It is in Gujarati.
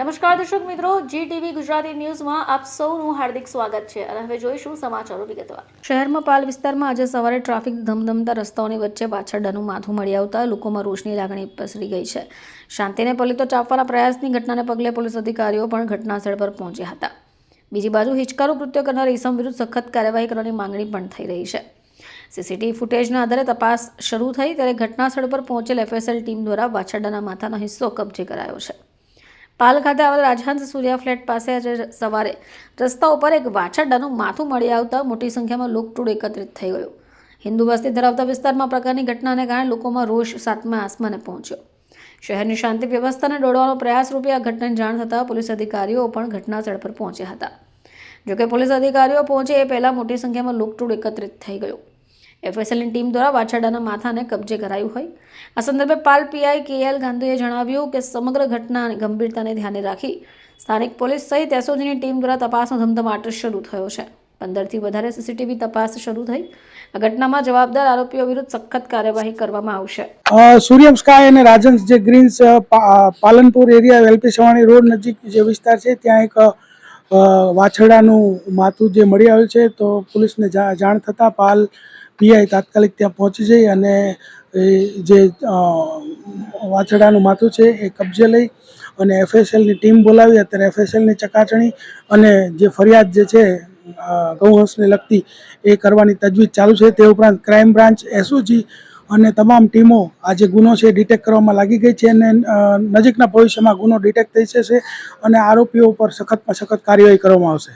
નમસ્કાર દર્શક મિત્રો જી ટીવી ગુજરાતી ન્યૂઝમાં આપ સૌનું હાર્દિક સ્વાગત છે અને હવે જોઈશું સમાચારો વિગતવાર. શહેરમાં પાલ વિસ્તારમાં આજે સવારે ટ્રાફિક ધમધમતા રસ્તાઓની વચ્ચે વાછરડાનું માથું મળી આવતા લોકોમાં રોષની લાગણી પસરી ગઈ છે. શાંતિને પલિતો ચાપવાના પ્રયાસની ઘટનાને પગલે પોલીસ અધિકારીઓ પણ ઘટનાસ્થળ પર પહોંચ્યા હતા. બીજી બાજુ હિચકારું કૃત્ય કરનાર ઈસમ વિરુદ્ધ સખત કાર્યવાહી કરવાની માંગણી પણ થઈ રહી છે. સીસીટીવી ફૂટેજના આધારે તપાસ શરૂ થઈ ત્યારે ઘટનાસ્થળ પર પહોંચેલ એફએસએલ ટીમ દ્વારા વાછરડાના માથાનો હિસ્સો કબજે કરાયો છે. પાલ ખાતે આવેલ રાજહંસ સૂર્યા ફ્લેટ પાસે આજે સવારે રસ્તા ઉપર એક વાછરડાનું માથું મળી આવતા મોટી સંખ્યામાં લોકટોળ એકત્રિત થઈ ગયો. હિન્દુ વસ્તી ધરાવતા વિસ્તારમાં પ્રકારની ઘટનાને કારણે લોકોમાં રોષ સાતમા આસમાને પહોંચ્યો. શહેરની શાંતિ વ્યવસ્થાને દોડવાનો પ્રયાસ રૂપે આ ઘટનાની જાણ થતાં પોલીસ અધિકારીઓ પણ ઘટનાસ્થળ પર પહોંચ્યા હતા. જોકે પોલીસ અધિકારીઓ પહોંચે એ પહેલાં મોટી સંખ્યામાં લોકટોળ એકત્રિત થઈ ગયો. એફએસએલની ટીમ દ્વારા વાછરડાના માથાને કબજે કરાયું હોય. આ સંદર્ભે પાલ પીઆઈ કે એલ ગાંધીએ જણાવ્યું કે સમગ્ર ઘટનાની ગંભીરતાને ધ્યાને રાખી સ્થાનિક પોલીસ સહિત એસઓજીની ટીમ દ્વારા તપાસનો ધમધમાટ શરૂ થયો છે. પંદરથી વધારે સીસીટીવી તપાસ શરૂ થઈ. આ ઘટનામાં જવાબદાર આરોપીઓ વિરુદ્ધ સખત કાર્યવાહી કરવામાં આવશે. સૂર્યમ સ્કાય અને રાજન્સ જે ગ્રીન્સ પાલનપુર એરિયા વેલપી સવાણી રોડ નજીક જે વિસ્તાર છે, ત્યાં એક વાછરડાનું માથું જે મળી આવ્યું છે, તો પોલીસને જાણ થતાં પાલ પીઆઈ તાત્કાલિક ત્યાં પહોંચી જઈ અને જે વાછડાનું માથું છે એ કબજે લઈ અને એફએસએલની ટીમ બોલાવી. અત્યારે એફએસએલની ચકાસણી અને જે ફરિયાદ જે છે ગૌહંસને લગતી એ કરવાની તજવીજ ચાલુ છે. તે ઉપરાંત ક્રાઇમ બ્રાન્ચ, એસઓજી અને તમામ ટીમો આ જે ગુનો છે ડિટેક્ટ કરવામાં લાગી ગઈ છે અને નજીકના ભવિષ્યમાં ગુનો ડિટેક્ટ થઈ જશે અને આરોપીઓ ઉપર સખતમાં સખત કાર્યવાહી કરવામાં આવશે.